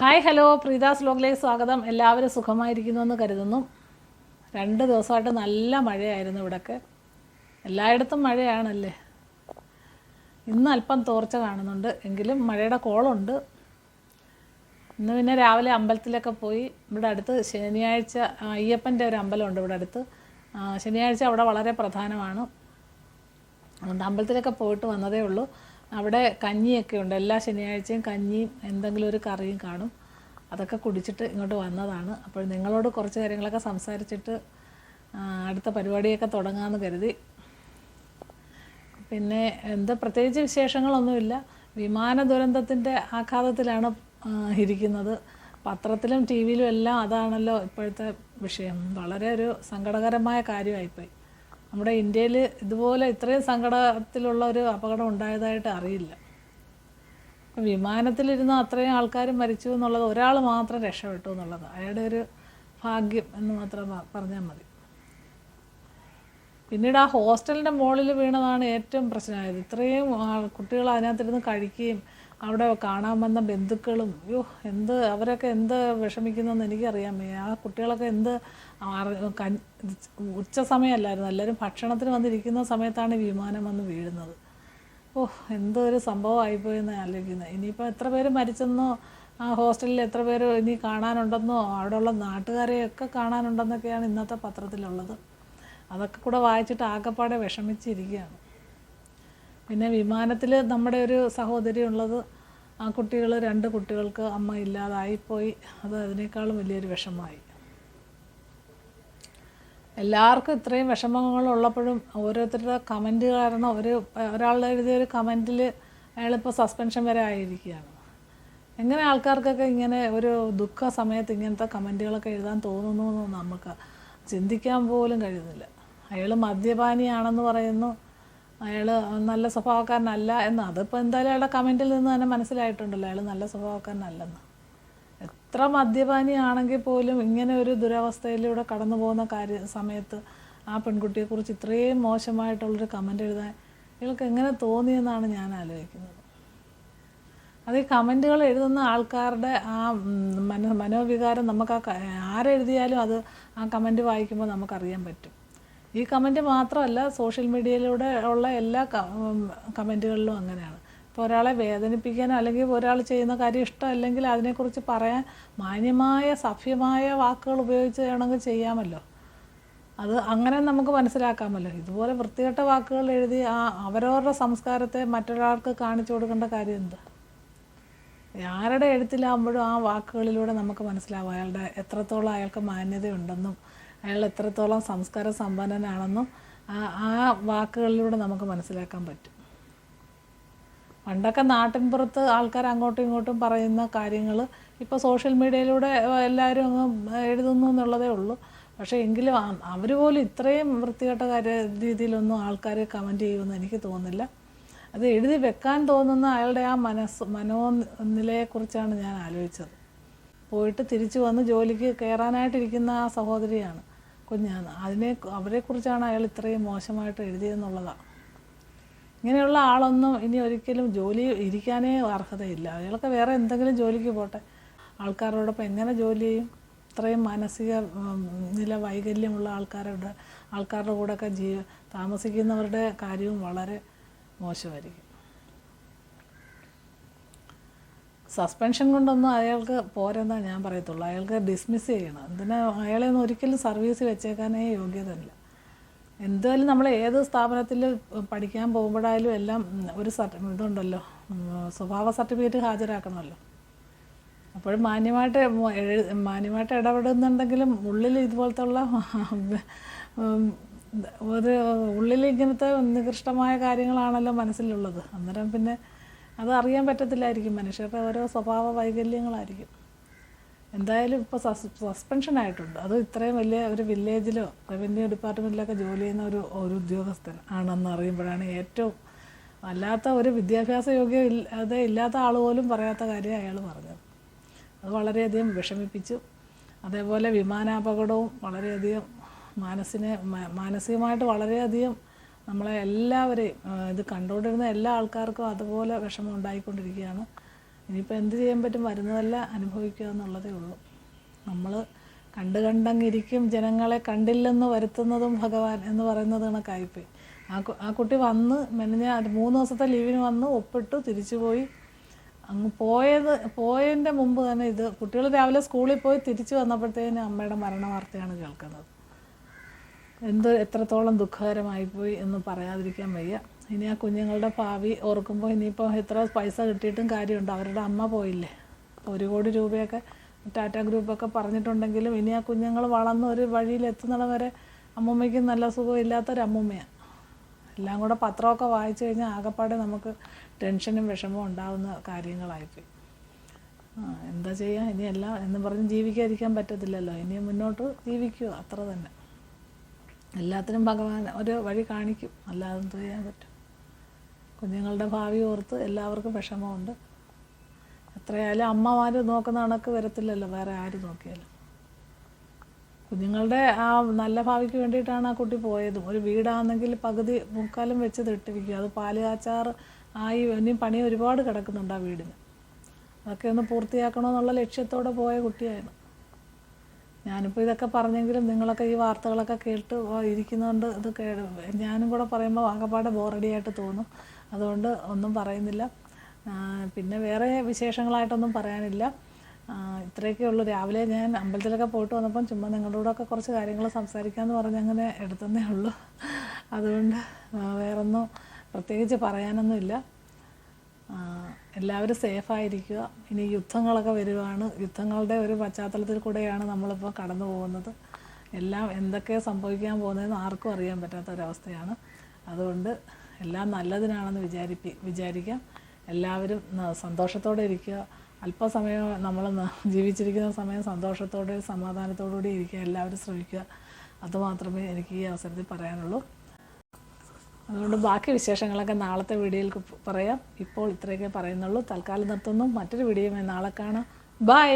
Hi hello. പ്രീതാസ് ലോകിലേക്ക് സ്വാഗതം. എല്ലാവരും സുഖമായിരിക്കുന്നു എന്ന് കരുതുന്നു. രണ്ട് ദിവസമായിട്ട് നല്ല മഴയായിരുന്നു ഇവിടൊക്കെ. എല്ലായിടത്തും മഴയാണല്ലേ? ഇന്ന് അല്പം തോർച്ച കാണുന്നുണ്ട്. എങ്കിലും മഴയുടെ കോളുണ്ട്. ഇന്ന് പിന്നെ രാവിലെ അമ്പലത്തിലൊക്കെ പോയി ഇവിടെ അടുത്ത് ശനിയാഴ്ച അയ്യപ്പന്റെ ഒരു അമ്പലമുണ്ട് ഇവിടെ അടുത്ത്. ശനിയാഴ്ച അവിടെ വളരെ പ്രധാനമാണ്. അതുകൊണ്ട് അമ്പലത്തിലൊക്കെ പോയിട്ട് വന്നതേ ഉള്ളൂ. അവിടെ കഞ്ഞിയൊക്കെ ഉണ്ട്. എല്ലാ ശനിയാഴ്ചയും കഞ്ഞിയും എന്തെങ്കിലും ഒരു കറിയും കാണും. അതൊക്കെ കുടിച്ചിട്ട് ഇങ്ങോട്ട് വന്നതാണ്. അപ്പോൾ നിങ്ങളോട് കുറച്ച് കാര്യങ്ങളൊക്കെ സംസാരിച്ചിട്ട് അടുത്ത പരിപാടിയൊക്കെ തുടങ്ങാമെന്ന് കരുതി. പിന്നെ എന്താ പ്രത്യേകിച്ച് വിശേഷങ്ങളൊന്നുമില്ല. വിമാന ദുരന്തത്തിന്റെ ആഘാതത്തിലാണ് ഇരിക്കുന്നത്. പത്രത്തിലും ടി വിയിലും എല്ലാം അതാണല്ലോ ഇപ്പോഴത്തെ വിഷയം. വളരെ ഒരു സങ്കടകരമായ കാര്യമായിപ്പോയി. നമ്മുടെ ഇന്ത്യയിൽ ഇതുപോലെ ഇത്രയും സങ്കടത്തിലുള്ള ഒരു അപകടം ഉണ്ടായതായിട്ട് അറിയില്ല. വിമാനത്തിലിരുന്ന് അത്രയും ആൾക്കാർ മരിച്ചു എന്നുള്ളത് ഒരാൾ മാത്രം രക്ഷപ്പെട്ടു എന്നുള്ളത് അയാളുടെ ഒരു ഭാഗ്യം എന്ന് മാത്രം പറഞ്ഞാൽ മതി. പിന്നീട് ആ ഹോസ്റ്റലിന്റെ മുകളിൽ വീണതാണ് ഏറ്റവും പ്രശ്നമായത്. ഇത്രയും കുട്ടികൾ അതിനകത്തിരുന്ന് കഴിക്കുകയും അവിടെ കാണാൻ വന്ന ബന്ധുക്കളും അയ്യോ എന്ത് അവരൊക്കെ എന്ത് വിഷമിക്കുന്നെന്ന് എനിക്കറിയാൻ വയ്യ. ആ കുട്ടികളൊക്കെ എന്ത് ഉച്ച സമയമല്ലായിരുന്നു എല്ലാവരും ഭക്ഷണത്തിന് വന്നിരിക്കുന്ന സമയത്താണ് വിമാനം വന്ന് വീഴുന്നത്. ഓ എന്തോ ഒരു സംഭവം ആയിപ്പോയെന്ന് ആലോചിക്കുന്നത് ഇനിയിപ്പോൾ എത്ര പേര് മരിച്ചെന്നോ ആ ഹോസ്റ്റലിൽ എത്ര പേര് ഇനി കാണാനുണ്ടെന്നോ അവിടെയുള്ള നാട്ടുകാരെയൊക്കെ കാണാനുണ്ടെന്നൊക്കെയാണ് ഇന്നത്തെ പത്രത്തിലുള്ളത്. അതൊക്കെ കൂടെ വായിച്ചിട്ട് ആകെപ്പാടെ വിഷമിച്ചിരിക്കുകയാണ്. പിന്നെ വിമാനത്തിൽ നമ്മുടെ ഒരു സഹോദരി ഉള്ളത് ആ കുട്ടികൾ രണ്ട് കുട്ടികൾക്ക് അമ്മ ഇല്ലാതായിപ്പോയി അത് അതിനേക്കാളും വലിയൊരു വിഷമമായി. എല്ലാവർക്കും ഇത്രയും വിഷമങ്ങൾ ഉള്ളപ്പോഴും ഓരോരുത്തരുടെ കമന്റ് കാരണം ഒരു ഒരാളുടെ എഴുതിയ ഒരു കമന്റിൽ അയാളിപ്പോൾ സസ്പെൻഷൻ വരെ ആയിരിക്കുകയാണ്. എങ്ങനെ ആൾക്കാർക്കൊക്കെ ഇങ്ങനെ ഒരു ദുഃഖ സമയത്ത് ഇങ്ങനത്തെ കമന്റുകളൊക്കെ എഴുതാൻ തോന്നുന്നു എന്ന് നമുക്ക് ചിന്തിക്കാൻ പോലും കഴിയുന്നില്ല. അയാൾ മദ്യപാനിയാണെന്ന് പറയുന്നു. അയാൾ നല്ല സ്വഭാവക്കാരനല്ല എന്ന്. അതിപ്പോൾ എന്തായാലും അയാളുടെ കമന്റിൽ നിന്ന് തന്നെ മനസ്സിലായിട്ടുണ്ടല്ലോ അയാൾ നല്ല സ്വഭാവക്കാരനല്ലെന്ന്. എത്ര മദ്യപാനിയാണെങ്കിൽ പോലും ഇങ്ങനെ ഒരു ദുരവസ്ഥയിലൂടെ കടന്നു പോകുന്ന കാര്യ സമയത്ത് ആ പെൺകുട്ടിയെക്കുറിച്ച് ഇത്രയും മോശമായിട്ടുള്ളൊരു കമന്റ് എഴുതാൻ ഇയാൾക്ക് എങ്ങനെ തോന്നിയെന്നാണ് ഞാൻ ആലോചിക്കുന്നത്. അത് ഈ കമന്റുകൾ എഴുതുന്ന ആൾക്കാരുടെ ആ മനോ മനോവികാരം നമുക്ക് ആ ആരെഴുതിയാലും അത് ആ കമന്റ് വായിക്കുമ്പോൾ നമുക്കറിയാൻ പറ്റും. ഈ കമന്റ് മാത്രമല്ല സോഷ്യൽ മീഡിയയിലൂടെ ഉള്ള എല്ലാ കമന്റുകളിലും അങ്ങനെയാണ്. ഇപ്പോൾ ഒരാളെ വേദനിപ്പിക്കാനോ അല്ലെങ്കിൽ ഒരാൾ ചെയ്യുന്ന കാര്യം ഇഷ്ടമല്ലെങ്കിൽ അതിനെക്കുറിച്ച് പറയാൻ മാന്യമായ സഭ്യമായ വാക്കുകൾ ഉപയോഗിച്ച് വേണമെങ്കിൽ ചെയ്യാമല്ലോ. അത് അങ്ങനെ നമുക്ക് മനസ്സിലാക്കാമല്ലോ. ഇതുപോലെ വൃത്തികെട്ട വാക്കുകൾ എഴുതി ആ അവരവരുടെ സംസ്കാരത്തെ മറ്റൊരാൾക്ക് കാണിച്ചു കൊടുക്കേണ്ട കാര്യം എന്താ? ആരുടെ എഴുത്തിലാകുമ്പോഴും ആ വാക്കുകളിലൂടെ നമുക്ക് മനസ്സിലാവും അയാളുടെ എത്രത്തോളം അയാൾക്ക് മാന്യതയുണ്ടെന്നും അയാൾ എത്രത്തോളം സംസ്കാര സമ്പന്നനാണെന്നും ആ വാക്കുകളിലൂടെ നമുക്ക് മനസ്സിലാക്കാൻ പറ്റും. പണ്ടൊക്കെ നാട്ടിൻപുറത്ത് ആൾക്കാർ അങ്ങോട്ടും ഇങ്ങോട്ടും പറയുന്ന കാര്യങ്ങൾ ഇപ്പോൾ സോഷ്യൽ മീഡിയയിലൂടെ എല്ലാവരും അങ്ങ് എഴുതുന്നു എന്നുള്ളതേ ഉള്ളൂ. പക്ഷേ എങ്കിലും അവർ പോലും ഇത്രയും വൃത്തികെട്ട കാര്യ രീതിയിലൊന്നും ആൾക്കാർ കമന്റ് ചെയ്യുമെന്ന് എനിക്ക് തോന്നുന്നില്ല. അത് എഴുതി വെക്കാൻ തോന്നുന്ന അയാളുടെ ആ മനസ്സ് മനോനിലയെക്കുറിച്ചാണ് ഞാൻ ആലോചിച്ചത്. പോയിട്ട് തിരിച്ചു വന്ന് ജോലിക്ക് കയറാനായിട്ടിരിക്കുന്ന ആ സഹോദരിയാണ് കുഞ്ഞാണ്. അതിനെ അവരെക്കുറിച്ചാണ് അയാൾ ഇത്രയും മോശമായിട്ട് എഴുതിയെന്നുള്ളതാണ് ഇങ്ങനെയുള്ള ആളൊന്നും ഇനി ഒരിക്കലും ജോലി ഇരിക്കാനേ അർഹതയില്ല. അയാൾക്ക് വേറെ എന്തെങ്കിലും ജോലിക്ക് പോട്ടെ. ആൾക്കാരോടൊപ്പം എങ്ങനെ ജോലി ചെയ്യും? ഇത്രയും മാനസിക നില വൈകല്യമുള്ള ആൾക്കാരുടെ ആൾക്കാരുടെ കൂടെയൊക്കെ ജീ താമസിക്കുന്നവരുടെ കാര്യവും വളരെ മോശമായിരിക്കും. സസ്പെൻഷൻ കൊണ്ടൊന്നും അയാൾക്ക് പോരെന്നാണ് ഞാൻ പറയത്തുള്ളൂ. അയാൾക്ക് ഡിസ്മിസ് ചെയ്യണം. എന്തിനാ അയാളെ ഒന്നും ഒരിക്കലും സർവീസ് വെച്ചേക്കാനേ യോഗ്യതയില്ല എന്തായാലും നമ്മൾ ഏത് സ്ഥാപനത്തിൽ പഠിക്കാൻ പോകുമ്പോഴായാലും എല്ലാം ഒരു സർട്ടി ഇതുണ്ടല്ലോ സ്വഭാവ സർട്ടിഫിക്കറ്റ് ഹാജരാക്കണമല്ലോ. അപ്പോഴും മാന്യമായിട്ട് മാന്യമായിട്ട് ഇടപെടുന്നുണ്ടെങ്കിലും ഉള്ളിൽ ഇതുപോലത്തെ ഉള്ള ഒരു ഉള്ളിൽ ഇങ്ങനത്തെ നികൃഷ്ടമായ കാര്യങ്ങളാണല്ലോ മനസ്സിലുള്ളത്. അന്നേരം പിന്നെ അത് അറിയാൻ പറ്റത്തില്ലായിരിക്കും മനുഷ്യരുടെ ഓരോ സ്വഭാവ വൈകല്യങ്ങളായിരിക്കും. എന്തായാലും ഇപ്പോൾ സസ് സസ്പെൻഷൻ ആയിട്ടുണ്ട്. അത് ഇത്രയും വലിയ ഒരു വില്ലേജിലോ റവന്യൂ ഡിപ്പാർട്ട്മെന്റിലൊക്കെ ജോലി ചെയ്യുന്ന ഒരു ഒരു ഉദ്യോഗസ്ഥൻ ആണെന്ന് അറിയുമ്പോഴാണ് ഏറ്റവും അല്ലാത്ത ഒരു വിദ്യാഭ്യാസ യോഗ്യ ഇല്ലാതെ ഇല്ലാത്ത ആൾ പോലും പറയാത്ത കാര്യം അയാൾ പറഞ്ഞത്. അത് വളരെയധികം വിഷമിപ്പിച്ചു. അതേപോലെ വിമാനാപകടവും വളരെയധികം മനസ്സിനെ മാനസികമായിട്ട് വളരെയധികം നമ്മളെ എല്ലാവരെയും ഇത് കണ്ടുകൊണ്ടിരുന്ന എല്ലാ ആൾക്കാർക്കും അതുപോലെ വിഷമം ഉണ്ടായിക്കൊണ്ടിരിക്കുകയാണ്. ഇനിയിപ്പോൾ എന്ത് ചെയ്യാൻ പറ്റും വരുന്നതല്ല അനുഭവിക്കുക എന്നുള്ളതേ ഉള്ളൂ. നമ്മൾ കണ്ട് കണ്ടങ്ങിരിക്കും ജനങ്ങളെ കണ്ടില്ലെന്ന് വരുത്തുന്നതും ഭഗവാൻ എന്ന് പറയുന്നത് കണക്കായിപ്പോയി. ആ ആ കുട്ടി വന്ന് മെനഞ്ഞ മൂന്ന് ദിവസത്തെ ലീവിന് വന്ന് ഒപ്പിട്ട് തിരിച്ചു പോയി. അങ്ങ് പോയത് പോയതിന്റെ മുമ്പ് തന്നെ ഇത് കുട്ടികൾ രാവിലെ സ്കൂളിൽ പോയി തിരിച്ചു വന്നപ്പോഴത്തേന് അമ്മയുടെ മരണ വാർത്തയാണ് കേൾക്കുന്നത്. എന്ത് എത്രത്തോളം ദുഃഖകരമായിപ്പോയി എന്ന് പറയാതിരിക്കാൻ വയ്യ. ഇനി ആ കുഞ്ഞുങ്ങളുടെ ഭാവി ഓർക്കുമ്പോൾ ഇനിയിപ്പോൾ എത്ര പൈസ കിട്ടിയിട്ടും കാര്യമുണ്ട്. അവരുടെ അമ്മ പോയില്ലേ? ഒരു കോടി രൂപയൊക്കെ ടാറ്റ ഗ്രൂപ്പൊക്കെ പറഞ്ഞിട്ടുണ്ടെങ്കിലും ഇനി ആ കുഞ്ഞുങ്ങൾ വളർന്ന് ഒരു വഴിയിൽ എത്തുന്നിടം വരെ അമ്മൂമ്മയ്ക്ക് നല്ല സുഖമില്ലാത്തൊരമ്മൂമ്മയാണ് എല്ലാം കൂടെ പത്രമൊക്കെ വായിച്ചു കഴിഞ്ഞാൽ ആകെപ്പാടെ നമുക്ക് ടെൻഷനും വിഷമവും ഉണ്ടാകുന്ന കാര്യങ്ങളായിപ്പോയി. എന്താ ചെയ്യുക ഇനിയെല്ലാം എന്ന് പറഞ്ഞ് ജീവിക്കാതിരിക്കാൻ പറ്റത്തില്ലല്ലോ. ഇനി മുന്നോട്ട് ജീവിക്കുക. അത്ര തന്നെ. എല്ലാത്തിനും ഭഗവാൻ ഒരു വഴി കാണിക്കും. അല്ലാതെ എന്ത് ചെയ്യാൻ പറ്റും? കുഞ്ഞുങ്ങളുടെ ഭാവി ഓർത്ത് എല്ലാവർക്കും വിഷമമുണ്ട്. എത്രയായാലും അമ്മമാർ നോക്കുന്ന കണക്ക് വരത്തില്ലല്ലോ വേറെ ആര് നോക്കിയാലും. കുഞ്ഞുങ്ങളുടെ ആ നല്ല ഭാവിക്ക് വേണ്ടിയിട്ടാണ് ആ കുട്ടി പോയതും. ഒരു വീടാണെങ്കിൽ പകുതി മുക്കാലും വെച്ച് തിട്ടിരിക്കുക അത് പാൽ കാച്ചാർ ആയി ഇനിയും പണി ഒരുപാട് കിടക്കുന്നുണ്ട് ആ വീടിന്. അതൊക്കെ ഒന്ന് പൂർത്തിയാക്കണമെന്നുള്ള ലക്ഷ്യത്തോടെ പോയ കുട്ടിയായിരുന്നു. ഞാനിപ്പോൾ ഇതൊക്കെ പറഞ്ഞെങ്കിലും നിങ്ങളൊക്കെ ഈ വാർത്തകളൊക്കെ കേട്ട് ഇരിക്കുന്നതുകൊണ്ട് ഇത് കേ ഞാനും കൂടെ പറയുമ്പോൾ ആകപ്പാടെ ബോറടിയായിട്ട് തോന്നും. അതുകൊണ്ട് ഒന്നും പറയുന്നില്ല. പിന്നെ വേറെ വിശേഷങ്ങളായിട്ടൊന്നും പറയാനില്ല. ഇത്രയൊക്കെ ഉള്ളൂ. രാവിലെ ഞാൻ അമ്പലത്തിലൊക്കെ പോയിട്ട് വന്നപ്പം ചുമ്മാ നിങ്ങളുടെ കൂടെ ഒക്കെ കുറച്ച് കാര്യങ്ങൾ സംസാരിക്കാമെന്ന് പറഞ്ഞ് അങ്ങനെ എടുത്തന്നേ ഉള്ളൂ. അതുകൊണ്ട് വേറൊന്നും പ്രത്യേകിച്ച് പറയാനൊന്നുമില്ല. എല്ലാവരും സേഫായിരിക്കുക ഇനി യുദ്ധങ്ങളൊക്കെ വരുവാണ്. യുദ്ധങ്ങളുടെ ഒരു പശ്ചാത്തലത്തിൽ കൂടെയാണ് നമ്മളിപ്പോൾ കടന്നു പോകുന്നത്. എല്ലാം എന്തൊക്കെ സംഭവിക്കാൻ പോകുന്നതെന്ന് ആർക്കും അറിയാൻ പറ്റാത്ത ഒരവസ്ഥയാണ് അതുകൊണ്ട് എല്ലാം നല്ലതിനാണെന്ന് വിചാരിപ്പി വിചാരിക്കാം. എല്ലാവരും സന്തോഷത്തോടെ ഇരിക്കുക. അല്പസമയം നമ്മൾ ജീവിച്ചിരിക്കുന്ന സമയം സന്തോഷത്തോടെ സമാധാനത്തോടുകൂടി ഇരിക്കുക. എല്ലാവരും ശ്രമിക്കുക. അതുമാത്രമേ എനിക്ക് ഈ അവസരത്തിൽ പറയാനുള്ളൂ. അതുകൊണ്ട് ബാക്കി വിശേഷങ്ങളൊക്കെ നാളത്തെ വീഡിയോയിൽ പറയാം. ഇപ്പോൾ ഇത്രയൊക്കെ പറയുന്നുള്ളൂ. തൽക്കാലം നിർത്തുന്നു. മറ്റൊരു വീഡിയോയുമായി നാളെ കാണാം. ബൈ